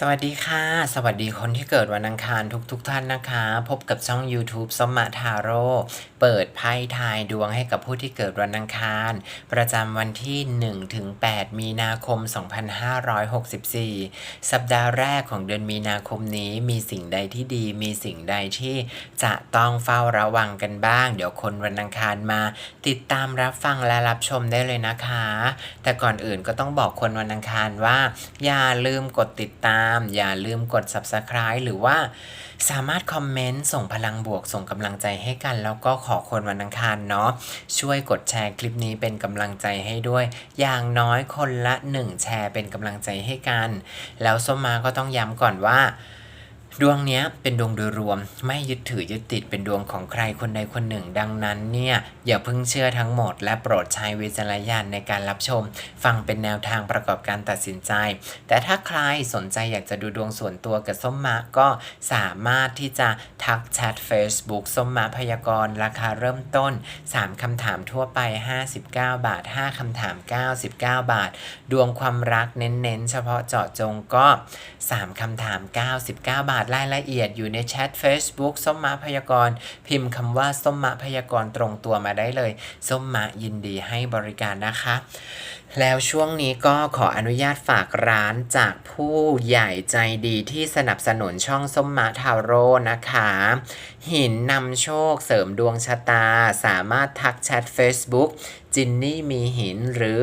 สวัสดีค่ะ สวัสดีคนที่เกิดวันอังคารทุกๆทท่านนะคะ พบกับช่อง YouTube สมมาทาโร่เปิดไพ่ทายดวงให้กับผู้ที่เกิดวันอังคาร ประจำวันที่ 1-8 มีนาคม 2564 สัปดาห์แรกของเดือนมีนาคมนี้มีสิ่งใดที่ดี มีสิ่งใดที่จะต้องเฝ้าระวังกันบ้าง เดี๋ยวคนวันอังคารมา ติดตามรับฟังและรับชมได้เลยนะคะ แต่ก่อนอื่นก็ต้องบอกคนวันอังคารว่า อย่าลืมกดติดตามอย่าลืมกด subscribe หรือว่าสามารถคอมเมนต์ส่งพลังบวกส่งกำลังใจให้กัน แล้วก็ขอคนวันอังคารเนาะช่วยกดแชร์คลิปนี้เป็นกำลังใจให้ด้วย อย่างน้อยคนละ 1 แชร์เป็นกำลังใจให้กัน แล้วส้มมาก็ต้องย้ำก่อนว่า ดวงเนี้ยเป็นดวงโดยรวมไม่ยึดถือยึดติดเป็นดวงของใครคนใดคนหนึ่ง ดังนั้นเนี่ยอย่าเพิ่งเชื่อทั้งหมด และโปรดใช้วิจารณญาณในการรับชม ฟังเป็นแนวทางประกอบการตัดสินใจ แต่ถ้าใครสนใจอยากจะดูดวงส่วนตัวกับส้มมะก็สามารถที่จะทักแชท Facebook ส้มมะพยากรณ์ราคาเริ่มต้น 3คำถามทั่วไป 59 บาท 5คำถาม 99 บาท ดวงความรักเน้นๆ เฉพาะเจาะจงก็ 3คำถาม 99 บาทรายละเอียดอยู่ในแชท Facebook ส้มมะพยากรพิมพ์คำว่าส้มมะพยากรตรงตัวมาได้เลย ส้มมะยินดีให้บริการนะคะ แล้วช่วงนี้ก็ขออนุญาตฝากร้านจากผู้ใหญ่ใจดีที่สนับสนุนช่องส้มมะทาโร่นะคะ หินนำโชคเสริมดวงชะตา สามารถทักแชท Facebook จินนี่มีหิน หรือ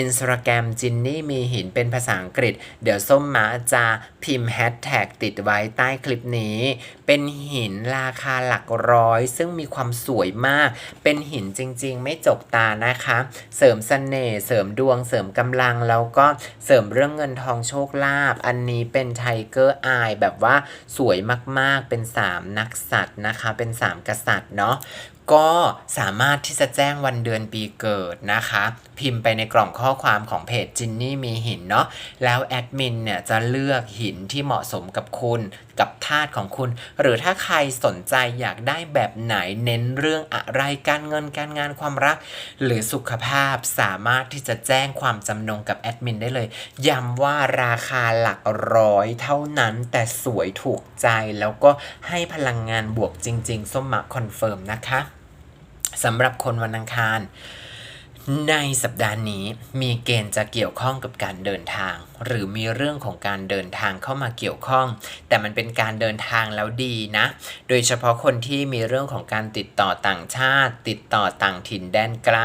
Instagram จินนี่มีหินเป็นภาษาอังกฤษ เดี๋ยวส้มมาจะพิมพ์แฮชแท็กติดไว้ใต้คลิปนี้ เป็นหินราคาหลักร้อย ซึ่งมีความสวยมาก เป็นหินจริงๆ ไม่จกตานะคะ เสริมเสน่ห์เสริมดวงเสริมกำลังแล้วก็เสริมเรื่องเงินทองโชคลาภอันนี้เป็นไทเกอร์อายแบบว่าสวยมากๆเป็น 3 นักสัตว์นะคะ เป็น 3 กษัตริย์เนาะ ก็สามารถที่จะแจ้งวันเดือนปีเกิดนะคะ พิมพ์ไปในกล่องข้อความของเพจจินนี่มีหินเนาะแล้วแอดมินเนี่ยจะเลือกหินที่เหมาะสมกับคุณกับธาตุของคุณ หรือถ้าใครสนใจอยากได้แบบไหนเน้นเรื่องอะไรการเงินการงานความรัก หรือสุขภาพสามารถที่จะแจ้งความจำนงกับแอดมินได้เลยย้ำว่าราคาหลักร้อยเท่านั้นแต่สวยถูกใจแล้วก็ให้พลังงานบวกจริง ๆ ส้มมาคอนเฟิร์มนะคะ สำหรับคนวันอังคาร ในสัปดาห์นี้มีเกณฑ์จะเกี่ยวข้องกับการเดินทาง หรือมีเรื่องของการเดินทางเข้ามาเกี่ยวข้อง แต่มันเป็นการเดินทางแล้วดีนะ โดยเฉพาะคนที่มีเรื่องของการติดต่อต่างชาติ ติดต่อต่างถิ่นแดนไกล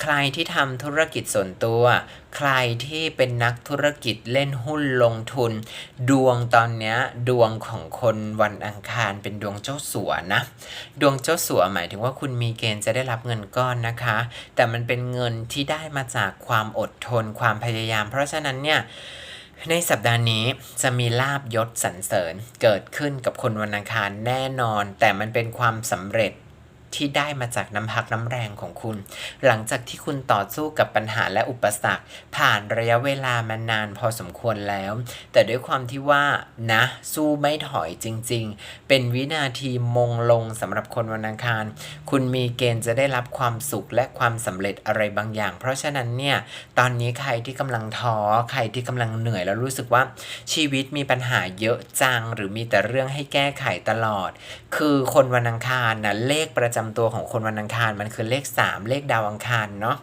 ใครที่ทำธุรกิจส่วนตัวใครที่เป็นนักธุรกิจเล่นหุ้นลงทุน ดวงตอนนี้ดวงของคนวันอังคารเป็นดวงเจ้าสัวนะ ดวงเจ้าสัวหมายถึงว่าคุณมีเกณฑ์จะได้รับเงินก้อนนะคะ แต่มันเป็นเงินที่ได้มาจากความอดทนความพยายาม เพราะฉะนั้นเนี่ยในสัปดาห์นี้จะมีลาบยศสรรเสริญเกิดขึ้นกับคนวันอังคารแน่นอน แต่มันเป็นความสำเร็จ ที่ได้มาจากน้ำพักน้ำแรงของคุณ หลังจากที่คุณต่อสู้กับปัญหาและอุปสรรค ผ่านระยะเวลามานานพอสมควรแล้ว แต่ด้วยความที่ว่านะ สู้ไม่ถอยจริง ๆ เป็นวินาทีมงลงสำหรับคนวันอังคาร คุณมีเกณฑ์จะได้รับความสุขและความสำเร็จอะไรบางอย่าง เพราะฉะนั้นเนี่ยตอนนี้ใครที่กำลังท้อใครที่กำลังเหนื่อยแล้วรู้สึกว่าชีวิตมีปัญหาเยอะจัง หรือมีแต่เรื่องให้แก้ไขตลอด คือคนวันอังคารนะเลขประจำตัวของคนวันอังคารมันคือเลข 3 เลขดาวอังคารเนาะ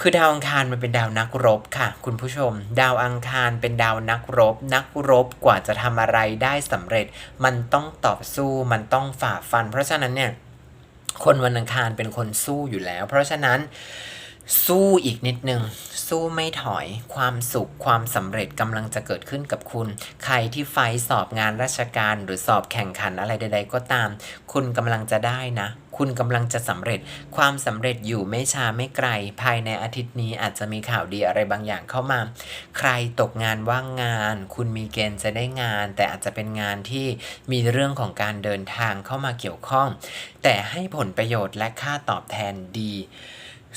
คือดาวอังคารมันเป็นดาวนักรบค่ะ คุณผู้ชม ดาวอังคารเป็นดาวนักรบ นักรบกว่าจะทำอะไรได้สำเร็จ มันต้องต่อสู้มันต้องฝ่าฟัน เพราะฉะนั้นเนี่ยคนวันอังคารเป็นคนสู้อยู่แล้ว เพราะฉะนั้น สู้อีกนิดนึง สู้ไม่ถอย ความสุขความสำเร็จกำลังจะเกิดขึ้นกับคุณ ใครที่ไฟสอบงานราชการหรือสอบแข่งขันอะไรใด ๆ ก็ตาม คุณกำลังจะได้นะ คุณกำลังจะสำเร็จ ความสำเร็จอยู่ไม่ช้าไม่ไกล ภายในอาทิตย์นี้อาจจะมีข่าวดีอะไรบางอย่างเข้ามา ใครตกงานว่างงาน คุณมีเกณฑ์จะได้งาน แต่อาจจะเป็นงานที่มีเรื่องของการเดินทางเข้ามาเกี่ยวข้อง แต่ให้ผลประโยชน์และค่าตอบแทนดี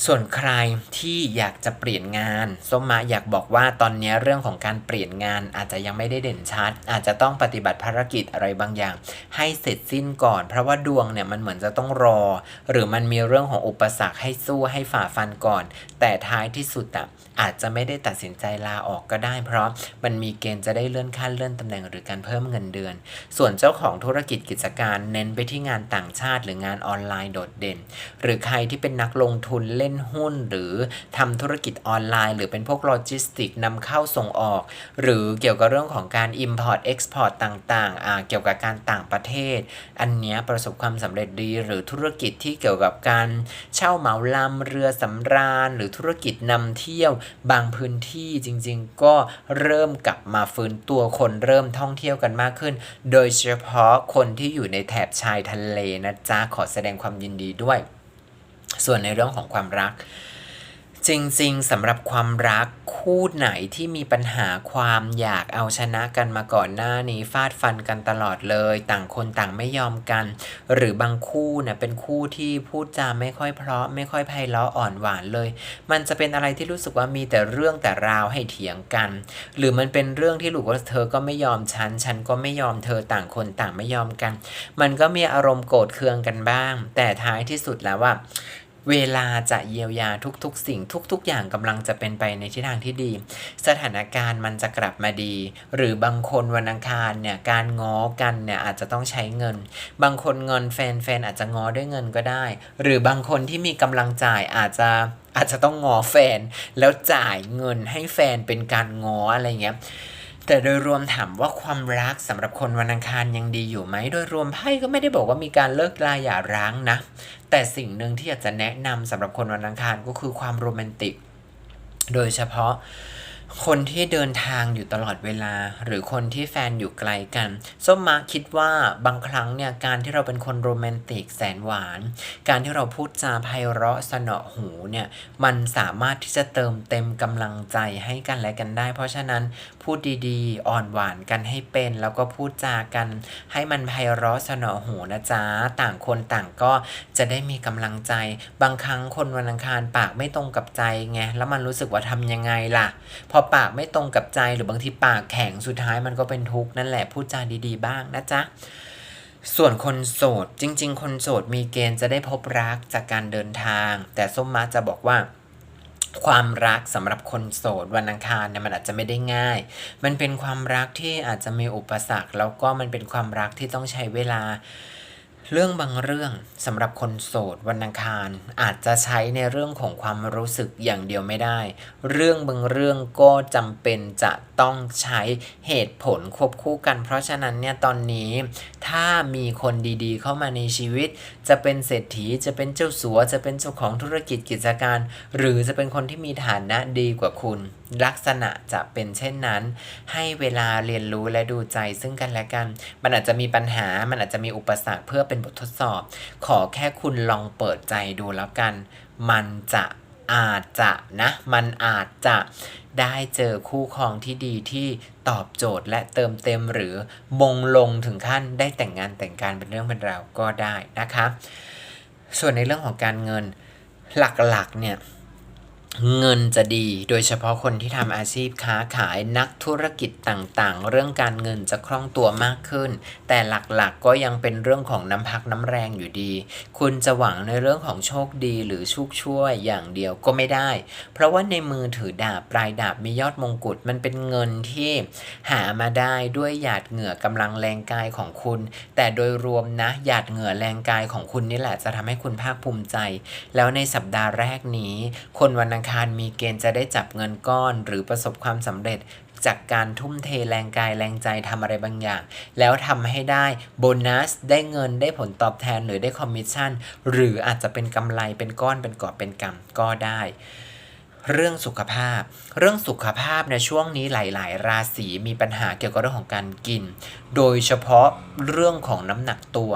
ส่วนใครที่อยากจะเปลี่ยนงานส้มมาอยากบอกว่าตอนนี้เรื่องของการเปลี่ยนงานอาจจะยังไม่ได้เด่นชัด อาจจะต้องปฏิบัติภารกิจอะไรบางอย่าง ให้เสร็จสิ้นก่อน เพราะว่าดวงเนี่ยมันเหมือนจะต้องรอ หรือมันมีเรื่องของอุปสรรคให้สู้ให้ฝ่าฟันก่อนแต่ท้ายที่สุดอะอาจจะไม่ได้ตัดสินใจลาออกก็ได้ เพราะมันมีเกณฑ์จะได้เลื่อนขั้นเลื่อนตำแหน่งหรือการเพิ่มเงินเดือน ส่วนเจ้าของธุรกิจกิจการเน้นไปที่งานต่างชาติ หรืองานออนไลน์โดดเด่น หรือใครที่เป็นนักลงทุนเล่นหุ้น หรือทำธุรกิจออนไลน์ หรือเป็นพวกโลจิสติกนำเข้าส่งออก หรือเกี่ยวกับเรื่องของการ Import Export ต่างๆอ่าเกี่ยวกับการต่างประเทศ อันเนี้ยประสบความสำเร็จดี หรือธุรกิจที่เกี่ยวกับการเช่าเหมาลำเรือสำราญหรือธุรกิจนำเที่ยว บางพื้นที่จริงๆ ก็เริ่มกลับมาฟื้นตัวคนเริ่มท่องเที่ยวกันมากขึ้น โดยเฉพาะคนที่อยู่ในแถบชายทะเลนะจ๊ะขอแสดงความยินดีด้วย ส่วนในเรื่องของความรัก จริงๆสำหรับความรักคู่ไหนที่มีปัญหาความอยากเอาชนะกันมาก่อนหน้านี้ฟาดฟันกันตลอดเลย ต่างคนต่างไม่ยอมกัน หรือบางคู่เนี่ยเป็นคู่ที่พูดจาไม่ค่อยเพราะ ไม่ค่อยไพเราะอ่อนหวานเลย มันจะเป็นอะไรที่รู้สึกว่ามีแต่เรื่องแต่ราวให้เถียงกัน หรือมันเป็นเรื่องที่รู้ว่าเธอก็ไม่ยอมฉันฉันก็ไม่ยอมเธอต่างคนต่างไม่ยอมกัน มันก็มีอารมณ์โกรธเคืองกันบ้าง แต่ท้ายที่สุดแล้วว่า เวลาจะเยียวยาทุกๆ สิ่งทุก ๆ อย่างกำลังจะเป็นไปในทิศทางที่ดี สถานการณ์มันจะกลับมาดี หรือบางคนวันอังคารเนี่ยการง้อกันเนี่ยอาจจะต้องใช้เงิน บางคนงอนแฟนแฟนอาจจะง้อด้วยเงินก็ได้ หรือบางคนที่มีกำลังจ่ายอาจจะอาจจะต้องง้อแฟน แล้วจ่ายเงินให้แฟนเป็นการง้ออะไรเงี้ย แต่โดยรวมถามว่าความรักสำหรับคนวันอังคารยังดีอยู่ไหม โดยรวมไพ่ก็ไม่ได้บอกว่ามีการเลิกลาหย่าร้างนะ แต่สิ่งหนึ่งที่อยากจะแนะนำสำหรับคนวันอังคารก็คือความโรแมนติก โดยเฉพาะคนที่เดินทางอยู่ตลอดเวลา หรือคนที่แฟนอยู่ไกลกันส้มมาคิดว่าบางครั้งเนี่ยการที่เราเป็นคนโรแมนติกแสนหวาน การที่เราพูดจาไพเราะสนอหูเนี่ยมันสามารถที่จะเติมเต็มกำลังใจให้กันและกันได้ เพราะฉะนั้น พูดดีๆ อ่อนหวานกันให้เป็น แล้วก็พูดจากัน ให้มันไพเราะสนอหูนะจ๊ะ ต่างคนต่างก็จะได้มีกำลังใจ บางครั้งคนวันอังคารปากไม่ตรงกับใจไง แล้วมันรู้สึกว่าทำยังไงล่ะ พอปากไม่ตรงกับใจหรือบางทีปากแข็งสุดท้ายมันก็เป็นทุกข์นั่นแหละ พูดจาดีๆ บ้างนะจ๊ะส่วนคนโสดจริง ๆ คนโสดมีเกณฑ์จะได้พบรักจากการเดินทาง แต่ส้มมาจะบอกว่า ความรักสำหรับคนโสดวันอังคารเนี่ยมันอาจจะไม่ได้ง่าย มันเป็นความรักที่อาจจะมีอุปสรรค แล้วก็มันเป็นความรักที่ต้องใช้เวลา เรื่องบางเรื่องสำหรับคนโสดวันอังคาร อาจจะใช้ในเรื่องของความรู้สึกอย่างเดียวไม่ได้ เรื่องบางเรื่องก็จำเป็นจะ ต้องใช้เหตุผลควบคู่กัน เพราะฉะนั้นเนี่ยตอนนี้ถ้ามีคนดีๆ เข้ามาในชีวิต จะเป็นเศรษฐีจะเป็นเจ้าสัว จะเป็นเจ้าของธุรกิจกิจการ หรือจะเป็นคนที่มีฐานะดีกว่าคุณ ลักษณะจะเป็นเช่นนั้น ให้เวลาเรียนรู้และดูใจซึ่งกันและกัน มันอาจจะมีปัญหามันอาจจะมีอุปสรรคเพื่อเป็นบททดสอบ ขอแค่คุณลองเปิดใจดูแล้วกัน มันจะ อาจจะนะมันอาจจะได้เจอคู่ครองที่ดีที่ตอบโจทย์และเติมเต็มหรือมงลงถึงขั้นได้แต่งงานแต่งการเป็นเรื่องเป็นราวก็ได้นะคะ ส่วนในเรื่องของการเงินหลักๆเนี่ย เงินจะดีโดยเฉพาะคนที่ทำอาชีพค้าขายนักธุรกิจต่างๆ เรื่องการเงินจะคล่องตัวมากขึ้น แต่หลักๆก็ยังเป็นเรื่องของน้ำพักน้ำแรงอยู่ดี คุณจะหวังในเรื่องของโชคดีหรือโชคช่วยอย่างเดียวก็ไม่ได้ เพราะว่าในมือถือดาบปลายดาบมียอดมงกุฎมันเป็นเงินที่หามาได้ด้วยหยาดเหงื่อกำลังแรงกายของคุณ แต่โดยรวมนะหยาดเหงื่อแรงกายของคุณนี่แหละจะทำให้คุณภาคภูมิใจ แล้วในสัปดาห์แรกนี้ คนวันอังคารมีเกณฑ์จะได้จับเงินก้อน หรือประสบความสำเร็จจากการทุ่มเทแรงกายแรงใจทำอะไรบางอย่าง แล้วทำให้ได้โบนัส ได้เงินได้ผลตอบแทนหรือได้คอมมิชชั่น หรืออาจจะเป็นกำไรเป็นก้อนเป็นกอบเป็นกำก็ได้เรื่องสุขภาพ เรื่องสุขภาพในช่วงนี้หลาย ๆ ราศีมีปัญหาเกี่ยวกับเรื่องของการกินโดยเฉพาะเรื่องของน้ำหนักตัว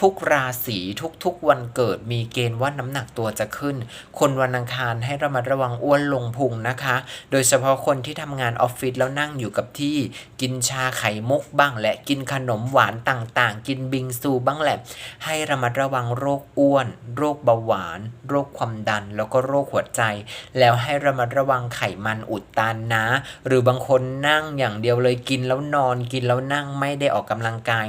ทุกๆราศีทุกๆวันเกิดมีเกณฑ์ว่าน้ำหนักตัวจะขึ้น คนวันอังคารให้ระมัดระวังอ้วนลงพุงนะคะ โดยเฉพาะคนที่ทำงานออฟฟิศแล้วนั่งอยู่กับที่ กินชาไข่มุกบ้าง และกินขนมหวานต่างๆ กินบิงซูบ้างแหละ ให้ระมัดระวังโรคอ้วน โรคเบาหวาน โรคความดัน แล้วก็โรคหัวใจ แล้วแล้วให้ระมัดระวังไขมันอุดตันนะ หรือบางคนนั่งอย่างเดียวเลยกินแล้วนอนกินแล้วนั่งไม่ได้ออกกำลังกาย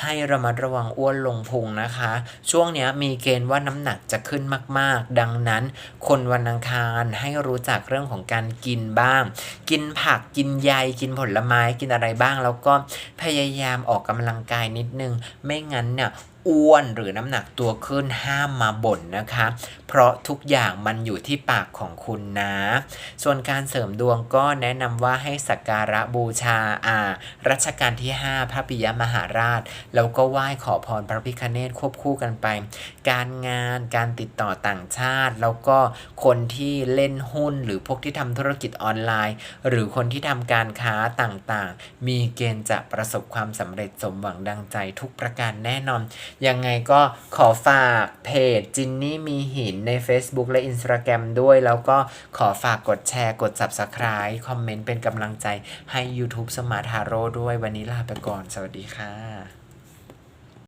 ให้ระมัดระวังอ้วนลงพุงนะคะ ช่วงนี้มีเกณฑ์ว่าน้ำหนักจะขึ้นมาก ๆ ดังนั้น คนวันอังคารให้รู้จักเรื่องของการกินบ้าง กินผักกินใยกินผลไม้กินอะไรบ้าง แล้วก็พยายามออกกำลังกายนิดนึง ไม่งั้นเนี่ย อ้วนหรือน้ำหนักตัวขึ้นห้ามมาบ่นนะคะ เพราะทุกอย่างมันอยู่ที่ปากของคุณนะ ส่วนการเสริมดวงก็แนะนำว่าให้สักการะบูชาอารัชกาลที่ 5 พระปิยมหาราช แล้วก็ไหว้ขอพรพระพิคเนตควบคู่กันไป การงานการติดต่อต่างชาติ แล้วก็คนที่เล่นหุ้นหรือพวกที่ทำธุรกิจออนไลน์ หรือคนที่ทำการค้าต่างๆ มีเกณฑ์จะประสบความสำเร็จสมหวังดังใจทุกประการแน่นอนยังไงก็ขอฝากเพจจินนี่มีหินใน Facebook และ Instagram ด้วย แล้วก็ขอฝากกดแชร์กด Subscribe คอมเมนต์เป็นกำลังใจให้ YouTube Smart Haro ด้วยวันนี้ลาไปก่อน สวัสดีค่ะ